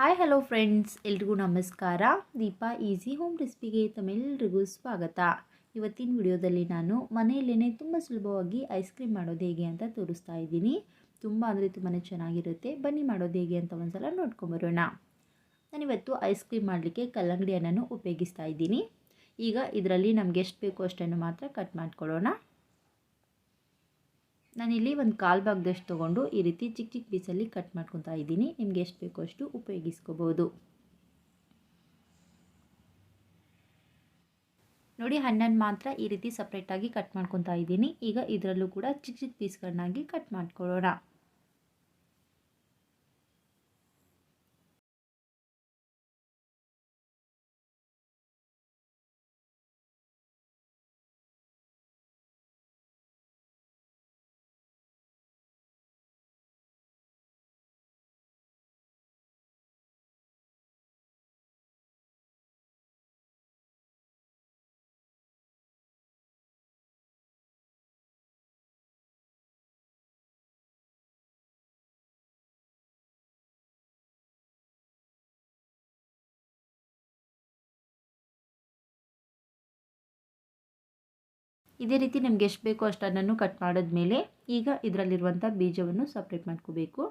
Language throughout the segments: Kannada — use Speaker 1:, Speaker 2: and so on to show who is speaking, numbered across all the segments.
Speaker 1: ಹಾಯ್ ಹಲೋ ಫ್ರೆಂಡ್ಸ್ ಎಲ್ರಿಗೂ ನಮಸ್ಕಾರ. ದೀಪಾ ಈಸಿ ಹೋಮ್ ರೆಸಿಪಿಗೆ ತಮ್ಮೆಲ್ಲರಿಗೂ ಸ್ವಾಗತ. ಇವತ್ತಿನ ವಿಡಿಯೋದಲ್ಲಿ ನಾನು ಮನೆಯಲ್ಲೇ ತುಂಬ ಸುಲಭವಾಗಿ ಐಸ್ ಕ್ರೀಮ್ ಮಾಡೋದು ಹೇಗೆ ಅಂತ ತೋರಿಸ್ತಾ ಇದ್ದೀನಿ. ತುಂಬ ಅಂದರೆ ತುಂಬಾ ಚೆನ್ನಾಗಿರುತ್ತೆ. ಬನ್ನಿ ಮಾಡೋದು ಹೇಗೆ ಅಂತ ಒಂದ್ಸಲ ನೋಡ್ಕೊಂಬರೋಣ ನಾನಿವತ್ತು ಐಸ್ ಕ್ರೀಮ್ ಮಾಡಲಿಕ್ಕೆ ಕಲ್ಲಂಗಡಿ ಹಣ್ಣನ್ನು ಉಪಯೋಗಿಸ್ತಾ ಇದ್ದೀನಿ. ಈಗ ಇದರಲ್ಲಿ ನಮಗೆ ಎಷ್ಟು ಬೇಕೋ ಅಷ್ಟನ್ನು ಮಾತ್ರ ಕಟ್ ಮಾಡ್ಕೊಳ್ಳೋಣ. ನಾನಿಲ್ಲಿ ಒಂದು ಕಾಲು ಭಾಗದಷ್ಟು ತೊಗೊಂಡು ಈ ರೀತಿ ಚಿಕ್ಕ ಚಿಕ್ಕ ಪೀಸಲ್ಲಿ ಕಟ್ ಮಾಡ್ಕೊತಾ ಇದ್ದೀನಿ. ನಿಮಗೆ ಎಷ್ಟು ಬೇಕೋ ಅಷ್ಟು ಉಪಯೋಗಿಸ್ಕೋಬೋದು. ನೋಡಿ, ಹಣ್ಣನ್ನು ಮಾತ್ರ ಈ ರೀತಿ ಸಪ್ರೇಟಾಗಿ ಕಟ್ ಮಾಡ್ಕೊತಾ ಇದ್ದೀನಿ. ಈಗ ಇದರಲ್ಲೂ ಕೂಡ ಚಿಕ್ಕ ಚಿಕ್ಕ ಪೀಸ್ಗಳನ್ನಾಗಿ ಕಟ್ ಮಾಡ್ಕೊಳ್ಳೋಣ. ಇದೇ ರೀತಿ ನಿಮ್ಗೆ ಎಷ್ಟು ಬೇಕೋ ಅಷ್ಟನ್ನು ಕಟ್ ಮಾಡಿದ್ಮೇಲೆ ಈಗ ಇದರಲ್ಲಿರುವಂಥ ಬೀಜವನ್ನು ಸಪ್ರೇಟ್ ಮಾಡ್ಕೋಬೇಕು.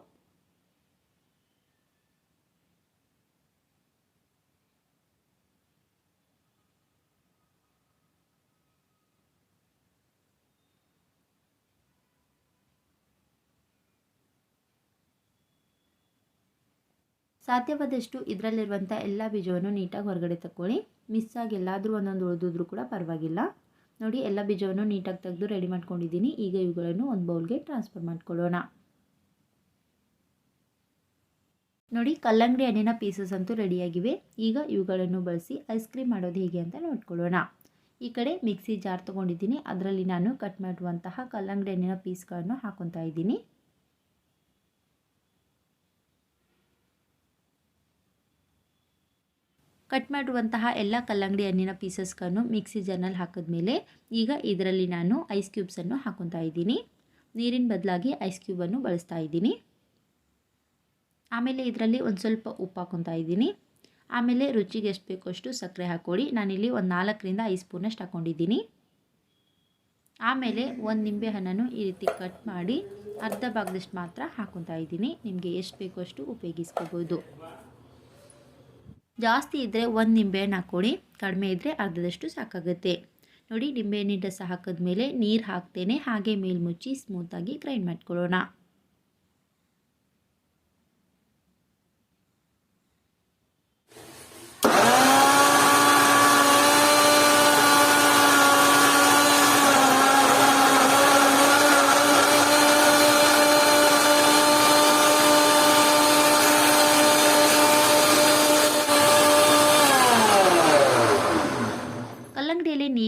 Speaker 1: ಸಾಧ್ಯವಾದಷ್ಟು ಇದರಲ್ಲಿರುವಂಥ ಎಲ್ಲ ಬೀಜವನ್ನು ನೀಟಾಗಿ ಹೊರಗಡೆ ತಗೊಳ್ಳಿ ಮಿಸ್ ಆಗಿ ಎಲ್ಲಾದರೂ ಒಂದೊಂದು ಉಳಿದಿದ್ರೂ ಕೂಡ ಪರವಾಗಿಲ್ಲ. ನೋಡಿ, ಎಲ್ಲ ಬೀಜವನ್ನು ನೀಟಾಗಿ ತೆಗೆದು ರೆಡಿ ಮಾಡ್ಕೊಂಡಿದ್ದೀನಿ. ಈಗ ಇವುಗಳನ್ನು ಒಂದು ಬೌಲ್ಗೆ ಟ್ರಾನ್ಸ್ಫರ್ ಮಾಡ್ಕೊಳ್ಳೋಣ. ನೋಡಿ, ಕಲ್ಲಂಗಡಿ ಹಣ್ಣಿನ ಪೀಸಸ್ ಅಂತೂ ರೆಡಿಯಾಗಿವೆ ಈಗ ಇವುಗಳನ್ನು ಬಳಸಿ ಐಸ್ ಕ್ರೀಮ್ ಮಾಡೋದು ಹೇಗೆ ಅಂತ ನೋಡ್ಕೊಳ್ಳೋಣ. ಈ ಕಡೆ ಮಿಕ್ಸಿ ಜಾರ್ ತೊಗೊಂಡಿದ್ದೀನಿ. ಅದರಲ್ಲಿ ನಾನು ಕಟ್ ಮಾಡುವಂತಹ ಕಲ್ಲಂಗಡಿ ಹಣ್ಣಿನ ಪೀಸ್ಗಳನ್ನು ಹಾಕೊತಾ ಇದ್ದೀನಿ. ಕಟ್ ಮಾಡುವಂತಹ ಎಲ್ಲ ಕಲ್ಲಂಗಡಿ ಹಣ್ಣಿನ ಪೀಸಸ್ಗಳನ್ನು ಮಿಕ್ಸಿ ಜಾರ್ನಲ್ಲಿ ಹಾಕಿದ್ಮೇಲೆ ಈಗ ಇದರಲ್ಲಿ ನಾನು ಐಸ್ ಕ್ಯೂಬ್ಸನ್ನು ಹಾಕೊತಾ ಇದ್ದೀನಿ. ನೀರಿನ ಬದಲಾಗಿ ಐಸ್ ಕ್ಯೂಬನ್ನು ಬಳಸ್ತಾ ಇದ್ದೀನಿ. ಆಮೇಲೆ ಇದರಲ್ಲಿ ಒಂದು ಸ್ವಲ್ಪ ಉಪ್ಪು ಹಾಕೊತಾ ಇದ್ದೀನಿ. ಆಮೇಲೆ ರುಚಿಗೆ ಎಷ್ಟು ಬೇಕೋ ಅಷ್ಟು ಸಕ್ಕರೆ ಹಾಕ್ಕೊಳ್ಳಿ. ನಾನಿಲ್ಲಿ ಒಂದು ನಾಲ್ಕರಿಂದ ಐದು ಸ್ಪೂನಷ್ಟು ಹಾಕ್ಕೊಂಡಿದ್ದೀನಿ ಆಮೇಲೆ ಒಂದು ನಿಂಬೆ ಹಣ್ಣನ್ನು ಈ ರೀತಿ ಕಟ್ ಮಾಡಿ ಅರ್ಧ ಭಾಗದಷ್ಟು ಮಾತ್ರ ಹಾಕೊತಾ ಇದ್ದೀನಿ. ನಿಮಗೆ ಎಷ್ಟು ಬೇಕೋ ಅಷ್ಟು ಉಪಯೋಗಿಸ್ಕೋಬೋದು. ಜಾಸ್ತಿ ಇದ್ದರೆ ಒಂದು ನಿಂಬೆಹಣ್ಣು ಹಾಕ್ಕೊಳ್ಳಿ ಕಡಿಮೆ ಇದ್ದರೆ ಅರ್ಧದಷ್ಟು ಸಾಕಾಗುತ್ತೆ. ನೋಡಿ ನಿಂಬೆಹಣ್ಣಿನ ರಸ ಹಾಕಿದ್ಮೇಲೆ ನೀರು ಹಾಕ್ತೇನೆ, ಹಾಗೆ ಮೇಲ್ಮುಚ್ಚಿ ಸ್ಮೂತಾಗಿ ಗ್ರೈಂಡ್ ಮಾಡ್ಕೊಳ್ಳೋಣ.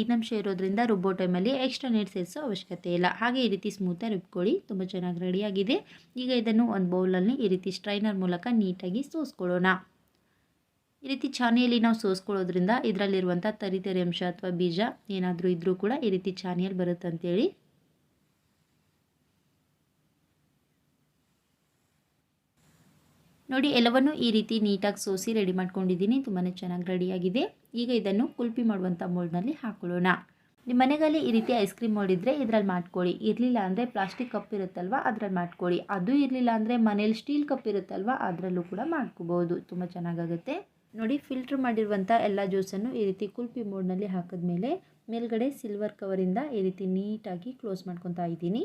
Speaker 1: ನೀರಿನಂಶ ಇರೋದ್ರಿಂದ ರುಬ್ಬೋ ಟೈಮಲ್ಲಿ ಎಕ್ಸ್ಟ್ರಾ ನೀರು ಸೇರಿಸೋ ಅವಶ್ಯಕತೆ ಇಲ್ಲ. ಹಾಗೆ ಈ ರೀತಿ ಸ್ಮೂತಾಗಿ ರುಬ್ಕೊಳ್ಳಿ. ತುಂಬ ಚೆನ್ನಾಗಿ ರೆಡಿಯಾಗಿದೆ ಈಗ ಇದನ್ನು ಒಂದು ಬೌಲಲ್ಲಿ ಈ ರೀತಿ ಸ್ಟ್ರೈನರ್ ಮೂಲಕ ನೀಟಾಗಿ ಸೋಸ್ಕೊಳ್ಳೋಣ. ಈ ರೀತಿ ಚಾನಿಯಲ್ಲಿ ನಾವು ಸೋಸ್ಕೊಳ್ಳೋದ್ರಿಂದ ಇದರಲ್ಲಿರುವಂಥ ತರಿತರಿ ತರಿ ಅಂಶ ಅಥವಾ ಬೀಜ ಏನಾದರೂ ಇದ್ದರೂ ಕೂಡ ಈ ರೀತಿ ಚಾನಿಯಲ್ಲಿ ಬರುತ್ತೆ ಅಂತೇಳಿ. ನೋಡಿ, ಎಲ್ಲವನ್ನು ಈ ರೀತಿ ನೀಟಾಗಿ ಸೋಸಿ ರೆಡಿ ಮಾಡ್ಕೊಂಡಿದ್ದೀನಿ. ತುಂಬಾ ಚೆನ್ನಾಗಿ ರೆಡಿಯಾಗಿದೆ ಈಗ ಇದನ್ನು ಕುಲ್ಪಿ ಮಾಡುವಂಥ ಮೋಲ್ಡ್ನಲ್ಲಿ ಹಾಕೊಳ್ಳೋಣ. ನಿಮ್ಮ ಮನೆಯಲ್ಲಿ ಈ ರೀತಿ ಐಸ್ ಕ್ರೀಮ್ ಮಾಡಿದರೆ ಇದರಲ್ಲಿ ಮಾಡ್ಕೊಳ್ಳಿ. ಇರಲಿಲ್ಲ ಅಂದರೆ ಪ್ಲಾಸ್ಟಿಕ್ ಕಪ್ ಇರುತ್ತಲ್ವ, ಅದರಲ್ಲಿ ಮಾಡ್ಕೊಳ್ಳಿ. ಅದು ಇರಲಿಲ್ಲ ಅಂದರೆ ಮನೇಲಿ ಸ್ಟೀಲ್ ಕಪ್ ಇರುತ್ತಲ್ವ, ಅದರಲ್ಲೂ ಕೂಡ ಮಾಡ್ಕೋಬೋದು ತುಂಬ ಚೆನ್ನಾಗಾಗುತ್ತೆ. ನೋಡಿ ಫಿಲ್ಟ್ರ್ ಮಾಡಿರುವಂಥ ಎಲ್ಲ ಜ್ಯೂಸನ್ನು ಈ ರೀತಿ ಕುಲ್ಪಿ ಮೋಡ್ನಲ್ಲಿ ಹಾಕಿದ್ಮೇಲೆ ಮೇಲ್ಗಡೆ ಸಿಲ್ವರ್ ಕವರಿಂದ ಈ ರೀತಿ ನೀಟಾಗಿ ಕ್ಲೋಸ್ ಮಾಡ್ಕೊತಾ ಇದ್ದೀನಿ.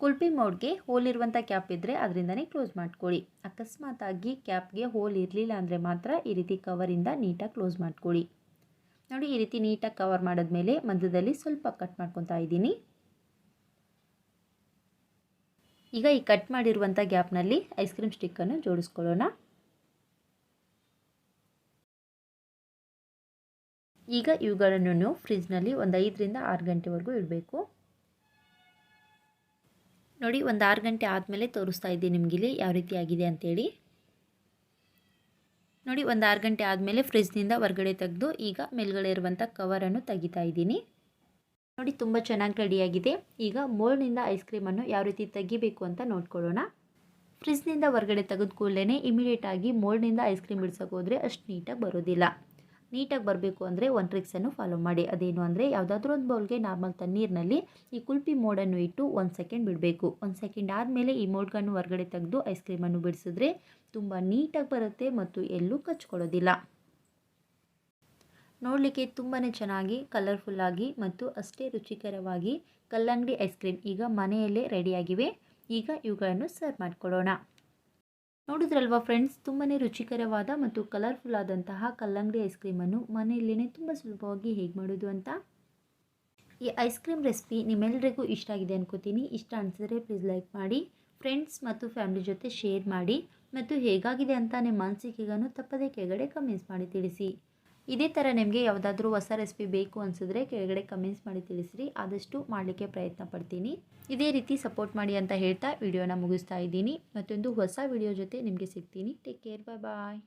Speaker 1: ಕುಲ್ಪಿ ಮೋಡ್ಗೆ ಹೋಲ್ ಇರುವಂಥ ಕ್ಯಾಪ್ ಇದ್ದರೆ ಅದರಿಂದನೇ ಕ್ಲೋಸ್ ಮಾಡ್ಕೊಳ್ಳಿ. ಅಕಸ್ಮಾತಾಗಿ ಕ್ಯಾಪ್ಗೆ ಹೋಲ್ ಇರಲಿಲ್ಲ ಅಂದರೆ ಮಾತ್ರ ಈ ರೀತಿ ಕವರಿಂದ ನೀಟಾಗಿ ಕ್ಲೋಸ್ ಮಾಡ್ಕೊಳ್ಳಿ. ನೋಡಿ, ಈ ರೀತಿ ನೀಟಾಗಿ ಕವರ್ ಮಾಡಿದ್ಮೇಲೆ ಮಧ್ಯದಲ್ಲಿ ಸ್ವಲ್ಪ ಕಟ್ ಮಾಡ್ಕೊತಾ ಇದ್ದೀನಿ. ಈಗ ಈ ಕಟ್ ಮಾಡಿರುವಂಥ ಗ್ಯಾಪ್ನಲ್ಲಿ ಐಸ್ ಕ್ರೀಮ್ ಸ್ಟಿಕ್ಕನ್ನು ಜೋಡಿಸ್ಕೊಳ್ಳೋಣ. ಈಗ ಇವುಗಳನ್ನು ಫ್ರಿಜ್ನಲ್ಲಿ ಒಂದು ಐದರಿಂದ ಆರು ಗಂಟೆವರೆಗೂ ಇಡಬೇಕು. ನೋಡಿ, ಒಂದು ಆರು ಗಂಟೆ ಆದಮೇಲೆ ತೋರಿಸ್ತಾ ಇದ್ದೀನಿ ನಿಮಗಿಲ್ಲಿ ಯಾವ ರೀತಿ ಆಗಿದೆ ಅಂತೇಳಿ. ನೋಡಿ, ಒಂದು ಆರು ಗಂಟೆ ಆದಮೇಲೆ ಫ್ರಿಜ್ನಿಂದ ಹೊರಗಡೆ ತೆಗೆದು ಈಗ ಮೇಲ್ಗಡೆ ಇರುವಂಥ ಕವರನ್ನು ತೆಗಿತಾ ಇದ್ದೀನಿ. ನೋಡಿ, ತುಂಬ ಚೆನ್ನಾಗಿ ರೆಡಿಯಾಗಿದೆ ಈಗ ಮೋಲ್ಡ್ನಿಂದ ಐಸ್ ಕ್ರೀಮನ್ನು ಯಾವ ರೀತಿ ತೆಗಿಬೇಕು ಅಂತ ನೋಡ್ಕೊಳ್ಳೋಣ. ಫ್ರಿಜ್ನಿಂದ ಹೊರಗಡೆ ತೆಗೆದು ಕೂಡಲೇ ಇಮಿಡಿಯೇಟಾಗಿ ಮೋಲ್ಡ್ನಿಂದ ಐಸ್ ಕ್ರೀಮ್ ಬಿಡ್ಸೋಕೆ ಹೋದರೆ ಅಷ್ಟು ನೀಟಾಗಿ ಬರೋದಿಲ್ಲ. ನೀಟಾಗಿ ಬರಬೇಕು ಅಂದರೆ ಒಂದು ಟ್ರಿಕ್ಸನ್ನು ಫಾಲೋ ಮಾಡಿ. ಅದೇನು ಅಂದರೆ ಯಾವುದಾದ್ರೂ ಒಂದು ಬೌಲ್ಗೆ ನಾರ್ಮಲ್ ತಣ್ಣೀರಿನಲ್ಲಿ ಈ ಕುಲ್ಪಿ ಮೋಡನ್ನು ಇಟ್ಟು ಒಂದು ಸೆಕೆಂಡ್ ಬಿಡಬೇಕು. ಒಂದು ಸೆಕೆಂಡ್ ಆದಮೇಲೆ ಈ ಮೋಡ್ಗಳನ್ನು ಹೊರಗಡೆ ತೆಗೆದು ಐಸ್ ಕ್ರೀಮನ್ನು ಬಿಡಿಸಿದ್ರೆ ತುಂಬ ನೀಟಾಗಿ ಬರುತ್ತೆ ಮತ್ತು ಎಲ್ಲೂ ಕಚ್ಕೊಳ್ಳೋದಿಲ್ಲ. ನೋಡಲಿಕ್ಕೆ ತುಂಬಾ ಚೆನ್ನಾಗಿ ಕಲರ್ಫುಲ್ಲಾಗಿ ಮತ್ತು ಅಷ್ಟೇ ರುಚಿಕರವಾಗಿ ಕಲ್ಲಂಗಡಿ ಐಸ್ ಕ್ರೀಮ್ ಈಗ ಮನೆಯಲ್ಲೇ ರೆಡಿಯಾಗಿವೆ ಈಗ ಇವುಗಳನ್ನು ಸರ್ವ್ ಮಾಡ್ಕೊಳ್ಳೋಣ. ನೋಡಿದ್ರಲ್ವಾ ಫ್ರೆಂಡ್ಸ್? ತುಂಬಾ ರುಚಿಕರವಾದ ಮತ್ತು ಕಲರ್ಫುಲ್ ಆದಂತಹ ಕಲ್ಲಂಗಡಿ ಐಸ್ ಕ್ರೀಮನ್ನು ಮನೆಯಲ್ಲೇ ತುಂಬ ಸುಲಭವಾಗಿ ಹೇಗೆ ಮಾಡೋದು ಅಂತ? ಈ ಐಸ್ ಕ್ರೀಮ್ ರೆಸಿಪಿ ನಿಮ್ಮೆಲ್ಲರಿಗೂ ಇಷ್ಟ ಆಗಿದೆ ಅನ್ಕೋತೀನಿ. ಇಷ್ಟ ಅನಿಸಿದ್ರೆ ಪ್ಲೀಸ್ ಲೈಕ್ ಮಾಡಿ ಫ್ರೆಂಡ್ಸ್ ಮತ್ತು ಫ್ಯಾಮಿಲಿ ಜೊತೆ ಶೇರ್ ಮಾಡಿ, ಮತ್ತು ಹೇಗಾಗಿದೆ ಅಂತ ನಿಮ್ಮ ಅನಿಸಿಕೆಗಳನ್ನು ತಪ್ಪದೇ ಕೆಳಗಡೆ ಕಮೆಂಟ್ಸ್ ಮಾಡಿ ತಿಳಿಸಿ. ಇದೇ ಥರ ನಿಮಗೆ ಯಾವುದಾದ್ರೂ ಹೊಸ ರೆಸಿಪಿ ಬೇಕು ಅನಿಸಿದ್ರೆ ಕೆಳಗಡೆ ಕಮೆಂಟ್ಸ್ ಮಾಡಿ ತಿಳಿಸ್ರಿ. ಆದಷ್ಟು ಮಾಡಲಿಕ್ಕೆ ಪ್ರಯತ್ನ ಪಡ್ತೀನಿ. ಇದೇ ರೀತಿ ಸಪೋರ್ಟ್ ಮಾಡಿ ಅಂತ ಹೇಳ್ತಾ ವಿಡಿಯೋನ ಮುಗಿಸ್ತಾ ಇದ್ದೀನಿ. ಮತ್ತೊಂದು ಹೊಸ ವಿಡಿಯೋ ಜೊತೆ ನಿಮಗೆ ಸಿಗ್ತೀನಿ. ಟೇಕ್ ಕೇರ್ ಬಾಯ್ ಬಾಯ್